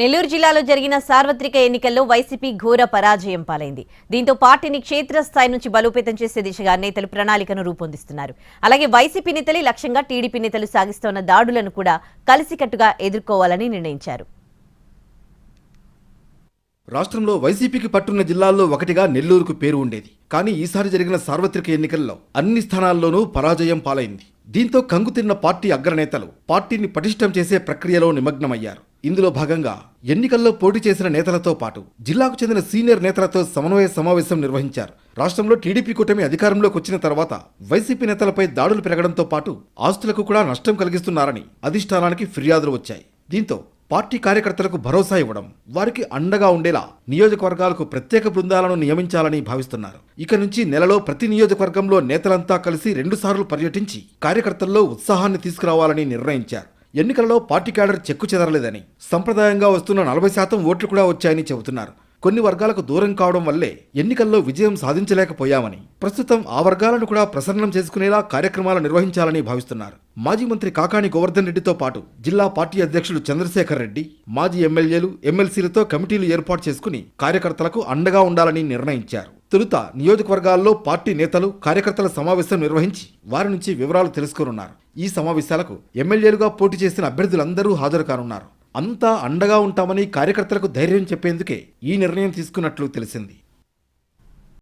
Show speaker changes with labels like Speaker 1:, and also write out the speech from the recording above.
Speaker 1: నెల్లూరు జిల్లాలో జరిగిన సార్వత్రిక ఎన్నికల్లో వైసీపీ ఘోర పరాజయం పాలైంది. దీంతో పార్టీని క్షేత్రస్థాయి నుంచి బలోపేతం చేసే దిశగా నేతలు ప్రణాళికను రూపొందిస్తున్నారు. అలాగే వైసీపీ నేతలే లక్ష్యంగా టీడీపీ నేతలు సాగిస్తోన్న దాడులను కూడా కలిసికట్టుగా ఎదుర్కోవాలని నిర్ణయించారు.
Speaker 2: రాష్ట్రంలో వైసీపీకి పట్టున్న జిల్లాల్లో ఒకటిగా నెల్లూరుకు పేరు ఉండేది. కానీ ఈసారి జరిగిన సార్వత్రిక ఎన్నికల్లో అన్ని స్థానాల్లోనూ పరాజయం పాలైంది. దీంతో కంగుతిన్న పార్టీ అగ్రనేతలు పార్టీని పటిష్టం చేసే ప్రక్రియలో నిమగ్నమయ్యారు. ఇందులో భాగంగా ఎన్నికల్లో పోటీ చేసిన నేతలతో పాటు జిల్లాకు చెందిన సీనియర్ నేతలతో సమన్వయ సమావేశం నిర్వహించారు. రాష్ట్రంలో టీడీపీ కూటమి అధికారంలోకి వచ్చిన తర్వాత వైసీపీ నేతలపై దాడులు పెరగడంతో పాటు ఆస్తులకు కూడా నష్టం కలిగిస్తున్నారని అధిష్టానానికి ఫిర్యాదులు వచ్చాయి. దీంతో పార్టీ కార్యకర్తలకు భరోసా ఇవ్వడం వారికి అండగా ఉండేలా నియోజకవర్గాలకు ప్రత్యేక బృందాలను నియమించాలని భావిస్తున్నారు. ఇక నుంచి నెలలో ప్రతి నియోజకవర్గంలో నేతలంతా కలిసి రెండుసార్లు పర్యటించి కార్యకర్తల్లో ఉత్సాహాన్ని తీసుకురావాలని నిర్ణయించారు. ఎన్నికలలో పార్టీ క్యాడర్ చెక్కు చెదరలేదని. సంప్రదాయంగా వస్తున్న నలభై శాతం ఓట్లు కూడా వచ్చాయని చెబుతున్నారు. కొన్ని వర్గాలకు దూరం కావడం వల్లే ఎన్నికల్లో విజయం సాధించలేకపోయామని ప్రస్తుతం ఆ వర్గాలను కూడా ప్రసన్నం చేసుకునేలా కార్యక్రమాలు నిర్వహించాలని భావిస్తున్నారు. మాజీ మంత్రి కాకాని గోవర్ధన్ రెడ్డితో పాటు జిల్లా పార్టీ అధ్యక్షుడు చంద్రశేఖర్ రెడ్డి మాజీ ఎమ్మెల్యేలు ఎమ్మెల్సీలతో కమిటీలు ఏర్పాటు చేసుకుని కార్యకర్తలకు అండగా ఉండాలని నిర్ణయించారు. తొలుత నియోజకవర్గాల్లో పార్టీ నేతలు కార్యకర్తల సమావేశం నిర్వహించి వారి నుంచి వివరాలు తెలుసుకోనున్నారు. ఈ సమావేశాలకు ఎమ్మెల్యేలుగా పోటీ చేసిన అభ్యర్థులందరూ హాజరు కానున్నారు. అంతా అండగా ఉంటామని కార్యకర్తలకు ధైర్యం చెప్పేందుకే ఈ నిర్ణయం తీసుకున్నట్లు తెలిసింది.